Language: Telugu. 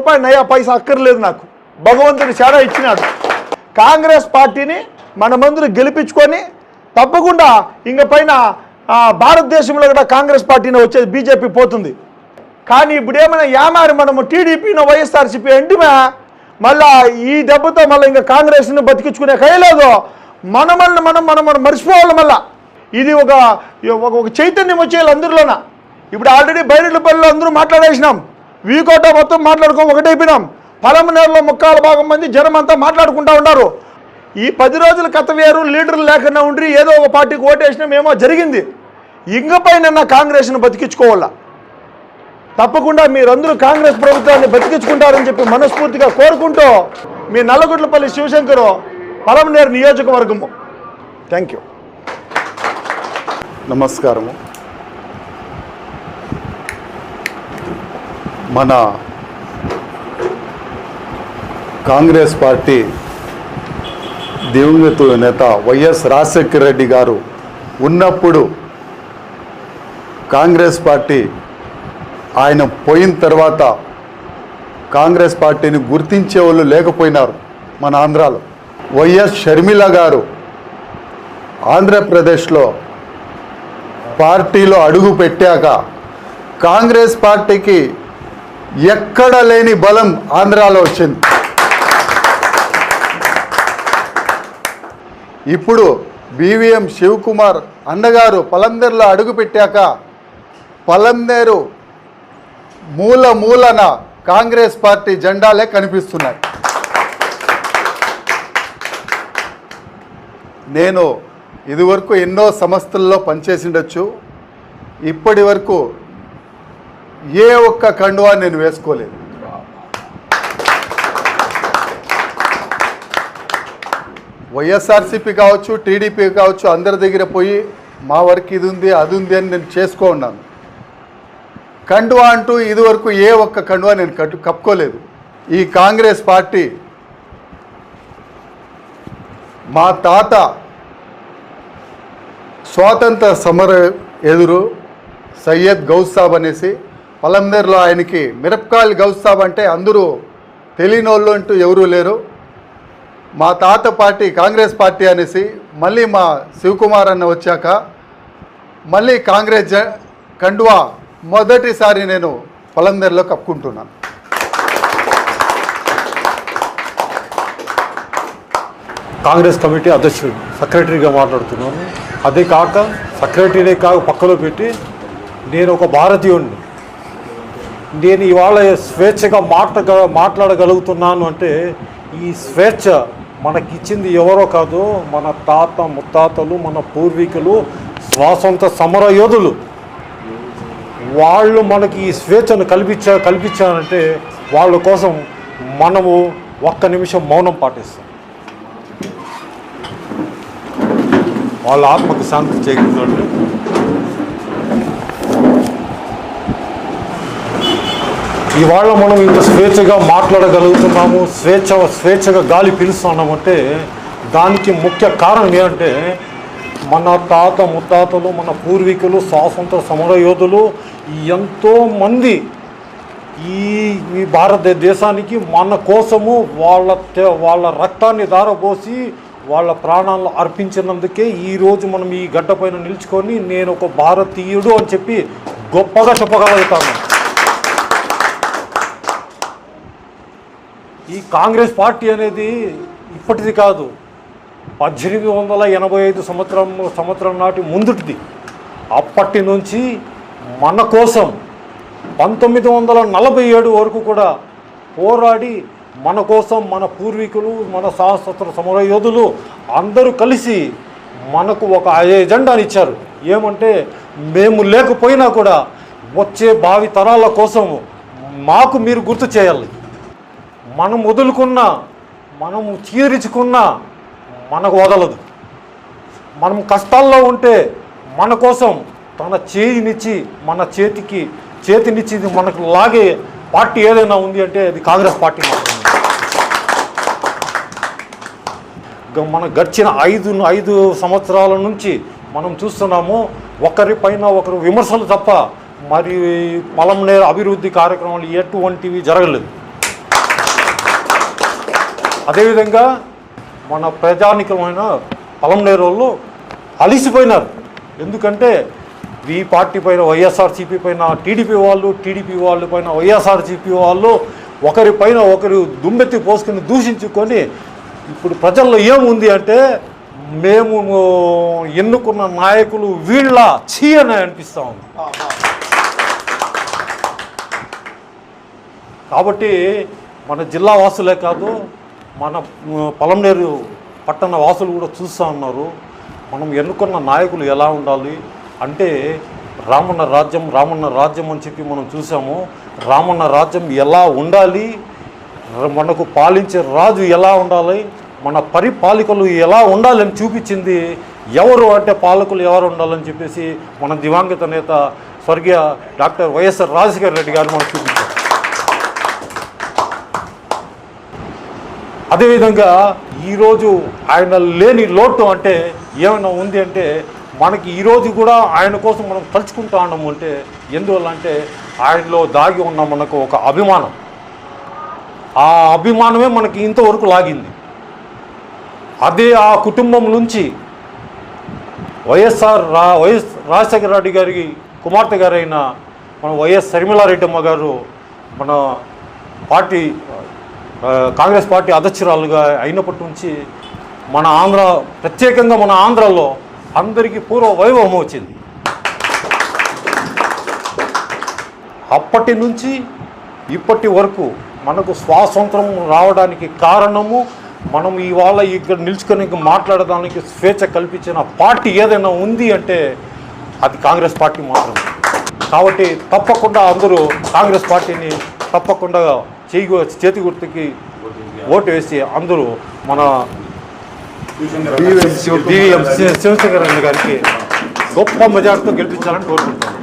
రూపాయి నయా పైసా అక్కర్లేదు నాకు. భగవంతుడు చాలా ఇచ్చినాడు. కాంగ్రెస్ పార్టీని మనమందరూ గెలిపించుకొని తప్పకుండా ఇంక పైన భారతదేశంలో కూడా కాంగ్రెస్ పార్టీని వచ్చేది బీజేపీ పోతుంది. కానీ ఇప్పుడు ఏమైనా యామారి మనము టీడీపీనో వైఎస్ఆర్సీపీ ఎంటిమే మళ్ళా ఈ దెబ్బతో మళ్ళీ ఇంకా కాంగ్రెస్ని బతికించుకునే కయలేదు మన మళ్ళీ మనం మనం మనం మర్చిపోవాలి మళ్ళా. ఇది ఒక ఒక చైతన్యం వచ్చేయాలి అందరిలోన? ఇప్పుడు ఆల్రెడీ బైరెడ్లపల్లిలో అందరూ మాట్లాడేసినాం. వీకోట మొత్తం మాట్లాడుకో ఒకటైపోయినాం పలమనేరులో ముక్కాల భాగం మంది జనం అంతా మాట్లాడుకుంటా ఉన్నారు. ఈ పది రోజుల కథ వేరు లీడర్లు లేకుండా ఉండి ఏదో ఒక పార్టీకి ఓటేసినాం ఏమో జరిగింది. ఇంకపైన కాంగ్రెస్ను బతికించుకోవాలా? తప్పకుండా మీరందరూ కాంగ్రెస్ ప్రభుత్వాన్ని బతికించుకుంటారని చెప్పి మనస్ఫూర్తిగా కోరుకుంటూ మీ నల్లగుడ్లపల్లి శివశంకరు పలమనేరు నియోజకవర్గము. థ్యాంక్ యూ నమస్కారము. మన కాంగ్రెస్ పార్టీ దివంగత నేత వైఎస్ రాజశేఖర రెడ్డి గారు ఉన్నప్పుడు కాంగ్రెస్ పార్టీ ఆయన పోయిన తర్వాత కాంగ్రెస్ పార్టీని గుర్తించే వాళ్ళు లేకపోయినారు మన ఆంధ్రాలో. వైఎస్ షర్మిల గారు ఆంధ్రప్రదేశ్లో పార్టీలో అడుగు పెట్టాక కాంగ్రెస్ పార్టీకి ఎక్కడ లేని బలం ఆంధ్రాలో వచ్చింది. ఇప్పుడు బీవీఎం శివకుమార్ అన్నగారు పలందర్లో అడుగు పెట్టాక పలందేరు మూల మూలన కాంగ్రెస్ పార్టీ జెండాలే కనిపిస్తున్నాయి. నేను ఇదివరకు ఎన్నో సంస్థల్లో పనిచేసిండొచ్చు. ఇప్పటి వరకు ఏ ఒక్క కండువా నేను వేసుకోలేదు. వైఎస్ఆర్సీపీ కావచ్చు టీడీపీ కావచ్చు అందరి దగ్గర పోయి మా వర్క్ ఇది ఉంది అది ఉంది అని నేను చేసుకో ఉన్నాను. కండువా అంటూ ఇదివరకు ఏ ఒక్క కండువా నేను కట్టు కప్పుకోలేదు. ఈ కాంగ్రెస్ పార్టీ మా తాత స్వాతంత్ర సమర ఎదురు సయ్యద్ గౌసాబ్ అనేసి పలందరిలో ఆయనకి మిరపకాయలు గౌస్ అంటే అందరూ తెలియనోళ్ళు అంటూ ఎవరూ లేరు. మా తాత పార్టీ కాంగ్రెస్ పార్టీ అనేసి మళ్ళీ మా శివకుమార్ అన్న వచ్చాక మళ్ళీ కాంగ్రెస్ జ కండువా మొదటిసారి నేను పొలందరిలో కప్పుకుంటున్నాను. కాంగ్రెస్ కమిటీ అధ్యక్షుడు సెక్రటరీగా మాట్లాడుతున్నాను. అదే కాక సెక్రటరీనే కాక పక్కలో పెట్టి నేను ఒక భారతీయుడిని నేను ఇవాళ స్వేచ్ఛగా మాట్లా మాట్లాడగలుగుతున్నాను అంటే ఈ స్వేచ్ఛ మనకిచ్చింది ఎవరో కాదు మన తాత ముత్తాతలు మన పూర్వీకులు స్వాతంత్ర సమర యోధులు వాళ్ళు మనకి ఈ స్వేచ్ఛను కల్పించా కల్పించారంటే వాళ్ళ కోసం మనము ఒక్క నిమిషం మౌనం పాటిస్తాం. వాళ్ళ ఆత్మకు శాంతి చేకూర్చండి ఇవాళ మనం ఇంత స్వేచ్ఛగా మాట్లాడగలుగుతున్నాము స్వేచ్ఛ స్వేచ్ఛగా గాలి పీలుస్తున్నామంటే దానికి ముఖ్య కారణం ఏంటంటే మన తాత ముత్తాతలు మన పూర్వీకులు స్వాతంత్ర సమర యోధులు ఎంతో మంది ఈ ఈ భారతదేశానికి మన కోసము వాళ్ళ వాళ్ళ రక్తాన్ని ధారపోసి వాళ్ళ ప్రాణాలను అర్పించినందుకే ఈరోజు మనం ఈ గడ్డ పైన నిలుచుకొని నేను ఒక భారతీయుడు అని చెప్పి గొప్పగా చెప్పగలుగుతాను. ఈ కాంగ్రెస్ పార్టీ అనేది ఇప్పటిది కాదు. పద్దెనిమిది వందల ఎనభై ఐదు సంవత్సరం సంవత్సరం నాటి ముందుటిది. అప్పటి నుంచి మన కోసం పంతొమ్మిది వందల నలభై ఏడు వరకు కూడా పోరాడి మన కోసం మన పూర్వీకులు మన సహస్ర సమర యోధులు అందరూ కలిసి మనకు ఒక ఎజెండాని ఇచ్చారు. ఏమంటే మేము లేకపోయినా కూడా వచ్చే భావి తరాల కోసం మాకు మీరు గుర్తు చేయాలి. మనం వదులుకున్న మనం చీరించుకున్న మనకు వదలదు. మనం కష్టాల్లో ఉంటే మన కోసం తన చేయినిచ్చి మన చేతికి చేతినిచ్చి ఇది మనకు లాగే పార్టీ ఏదైనా ఉంది అంటే అది కాంగ్రెస్ పార్టీ మాత్రమే. మన గడిచిన ఐదు ఐదు సంవత్సరాల నుంచి మనం చూస్తున్నాము ఒకరిపైన ఒకరు విమర్శలు తప్ప మరి పొలంనేరు అభివృద్ధి కార్యక్రమాలు ఎటువంటివి జరగలేదు. అదేవిధంగా మన ప్రజానికమైన పలంనేరు వాళ్ళు అలిసిపోయినారు. ఎందుకంటే ఈ పార్టీ పైన వైఎస్ఆర్సీపీ పైన టీడీపీ వాళ్ళు టీడీపీ వాళ్ళ పైన వైఎస్ఆర్సీపీ వాళ్ళు ఒకరి పైన ఒకరు దుమ్మెత్తి పోసుకుని దూషించుకొని ఇప్పుడు ప్రజల్లో ఏముంది అంటే మేము ఎన్నుకున్న నాయకులు వీళ్ళ చీ అని అనిపిస్తూ ఉంది. కాబట్టి మన జిల్లా వాసులే కాదు మన పొలంనేరు పట్టణ వాసులు కూడా చూస్తూ ఉన్నారు. మనం ఎన్నుకున్న నాయకులు ఎలా ఉండాలి? అంటే రామన్న రాజ్యం రామన్న రాజ్యం అని చెప్పి మనం చూసాము. రామన్న రాజ్యం ఎలా ఉండాలి? మనకు పాలించే రాజు ఎలా ఉండాలి? మన పరిపాలకులు ఎలా ఉండాలని చూపించింది ఎవరు అంటే పాలకులు ఎవరు ఉండాలని చెప్పేసి మన దివంగత నేత స్వర్గీయ డాక్టర్ వైఎస్ఆర్ రాజశేఖర రెడ్డి గారు మనం చూపించారు. అదేవిధంగా ఈరోజు ఆయన లేని లోటు అంటే ఏమైనా ఉంది అంటే మనకి ఈరోజు కూడా ఆయన కోసం మనం తలుచుకుంటా ఉన్నాము అంటే ఎందువల్ల అంటే ఆయనలో దాగి ఉన్న మనకు ఒక అభిమానం. ఆ అభిమానమే మనకి ఇంతవరకు లాగింది. అదే ఆ కుటుంబం నుంచి వైఎస్ఆర్ రా వైఎస్ రాజశేఖర రెడ్డి గారి కుమార్తె గారైన మన వైఎస్ శర్మిలారెడ్డమ్మ గారు మన పార్టీ కాంగ్రెస్ పార్టీ అధ్యక్షురాలుగా అయినప్పటి నుంచి మన ఆంధ్ర ప్రత్యేకంగా మన ఆంధ్రాలో అందరికీ పూర్వ వైభవం వచ్చింది. అప్పటి నుంచి ఇప్పటి వరకు మనకు స్వాతంత్రం రావడానికి కారణము మనం ఇవాళ ఇక్కడ నిల్చుకొని మాట్లాడడానికి స్వేచ్ఛ కల్పించిన పార్టీ ఏదైనా ఉంది అంటే అది కాంగ్రెస్ పార్టీ మాత్రమే. కాబట్టి తప్పకుండా అందరూ కాంగ్రెస్ పార్టీని తప్పకుండా చేయి చేతి గుర్తుకి ఓటు వేసి అందరూ మన డివిఎం శివశంకర్ రెడ్డి గారికి గొప్ప మెజార్టీతో గెలిపించాలని కోరుకుంటున్నాను.